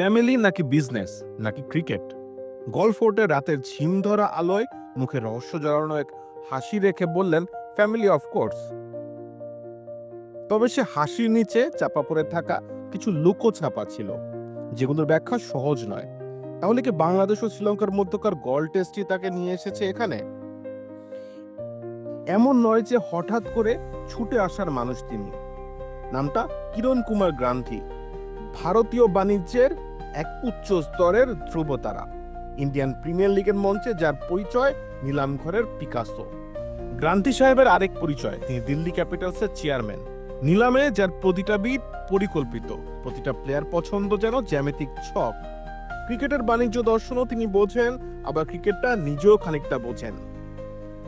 Family নাকি business, নাকি cricket? Golf ফোর্টে রাতের ঝিম ধরা আলোয় মুখে রহস্য জড়ানো এক হাসি রেখে বললেন ফ্যামিলি অফ কোর্স তবে সে হাসির নিচে চাপা পড়ে থাকা কিছু লুকো ছাপা ছিল, যেগুলোর ব্যাখ্যা সহজ নয়। তাহলে কি বাংলাদেশ ও শ্রীলঙ্কার মধ্যকার গল টেস্টই তাকে নিয়ে এসেছে এখানে? এমন নয় যে হঠাৎ করে ছুটে আসার মানুষ তিনি। নামটা কিরণ কুমার গ্রান্থি, ভারতীয় বাণিজ্যের এক উচ্চ স্তরের ধ্রুবতারা। ইন্ডিয়ান প্রিমিয়ার লিগের মঞ্চে যার পরিচয় নিলাম ঘরের পিকাসো। গ্রান্থি সাহেবের আরেক পরিচয়, তিনি দিল্লি ক্যাপিটালসের চেয়ারম্যান। নিলামে যার প্রতিটা বিট পরিকল্পিত, প্রতিটা প্লেয়ার পছন্দ যেন জ্যামিতিক ছক। ক্রিকেটের বাণিজ্য দর্শনও তিনি বোঝেন, আবার ক্রিকেটটা নিজেও খানিকটা বোঝেন।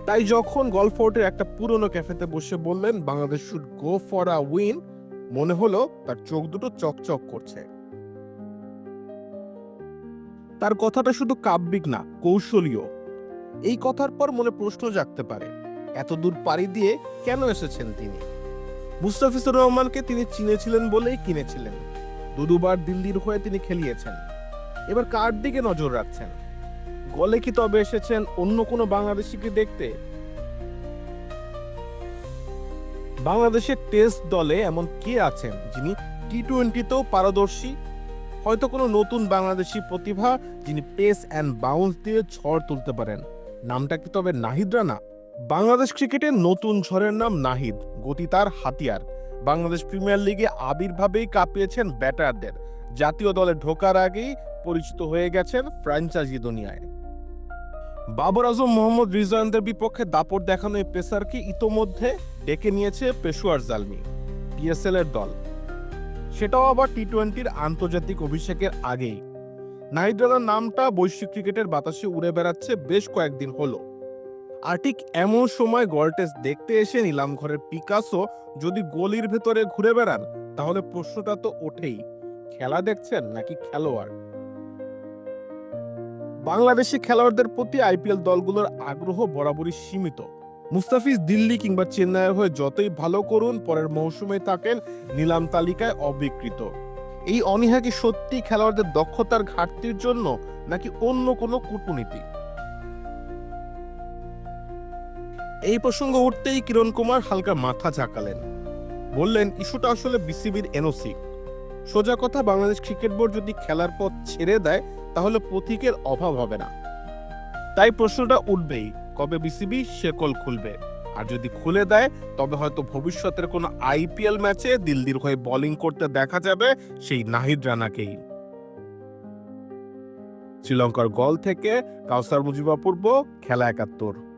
তাই যখন গল্ফ ফোর্টের একটা পুরনো ক্যাফেতে বসে বললেন, Bangladesh should go for a win মনে হলো তার চোখ দুটো চকচক করছে। তার কথাটা শুধু কাব্যিক না, কৌশলীয়। এই কথার পর মনে প্রশ্ন জাগতে পারে এত দূর পাড়ি দিয়ে কেন এসেছেন তিনি? মুস্তাফিজুর রহমানকে তিনি চিনেছিলেন বলেই কিনেছিলেন। দু দুবার দিল্লির হয়ে তিনি খেলিয়েছেন। এবার কার দিকে নজর রাখছেন? গলে কি তবে এসেছেন অন্য কোনো বাংলাদেশিকে দেখতে? বাংলাদেশের টেস্ট দলে এমন কে আছেন যিনি টি টোয়েন্টিতেও পারদর্শী হয়তো কোনো নতুন বাংলাদেশি প্রতিভা যিনি পেস অ্যান্ড বাউন্স দিয়ে ঝড় তুলতে পারেন। নামটা কি তবে নাহিদ রানা? বাংলাদেশ ক্রিকেটের নতুন ঝড়ের নাম নাহিদ, গতি তার হাতিয়ার। বাংলাদেশ প্রিমিয়ার লিগে আবির্ভাবেই কাঁপিয়েছেন ব্যাটারদের। জাতীয় দলে ঢোকার আগেই পরিচিত হয়ে গেছেন ফ্র্যাঞ্চাইজি দুনিয়ায়। বাবর আজম, মোহাম্মদ রিজওয়ানদের বিপক্ষে দাপট দেখানো এই পেসারকে ইতোমধ্যে ডেকে নিয়েছে পেশোয়ার জালমি পিএসএল এর দল। সেটাও আবার টি টোয়েন্টির আন্তর্জাতিক অভিষেকের আগেই। নাহিদ নামটা বৈশ্বিক ক্রিকেটের বাতাসে উড়ে বেড়াচ্ছে বেশ কয়েকদিন হলো। আর ঠিক এমন সময় গল টেস্ট দেখতে এসে নিলাম ঘরের পিকাসো যদি গলির ভেতরে ঘুরে বেড়ান, তাহলে প্রশ্নটা তো ওঠেই, খেলা দেখছেন নাকি খেলোয়াড়? বাংলাদেশি খেলোয়াড়দের প্রতি আইপিএল দলগুলোর আগ্রহ বরাবরই সীমিত। মুস্তাফিজ দিল্লি কিংবা চেন্নাইয়ের হয়ে যতই ভালো করুন, পরের মৌসুমে থাকেন নিলাম তালিকায় অবিকৃত। এই অনীহা কি সত্যি খেলোয়াড়দের দক্ষতার ঘাটতির জন্য, নাকি অন্য কোনো কূটনীতি? এই প্রসঙ্গ উঠতেই কিরণ কুমার হালকা মাথা ঝাঁকালেন। বললেন, ইস্যুটা আসলে বিসিবির এনওসি। সোজা কথা, বাংলাদেশ ক্রিকেট বোর্ড যদি খেলার পথ ছেড়ে দেয়, তাহলে প্রতীকের অভাব হবে না। তাই প্রশ্নটা উঠবেই। কবে বিসিবি শেকল খুলবে। আর যদি খুলে দেয়, তবে হয়তো ভবিষ্যতের কোনো আইপিএল ম্যাচে দিল্লির হয়ে বোলিং করতে দেখা যাবে সেই নাহিদ রানাকেই। শ্রীলঙ্কার গল থেকে কাউসার মুজিবা পূর্ব খেলা একাত্তর।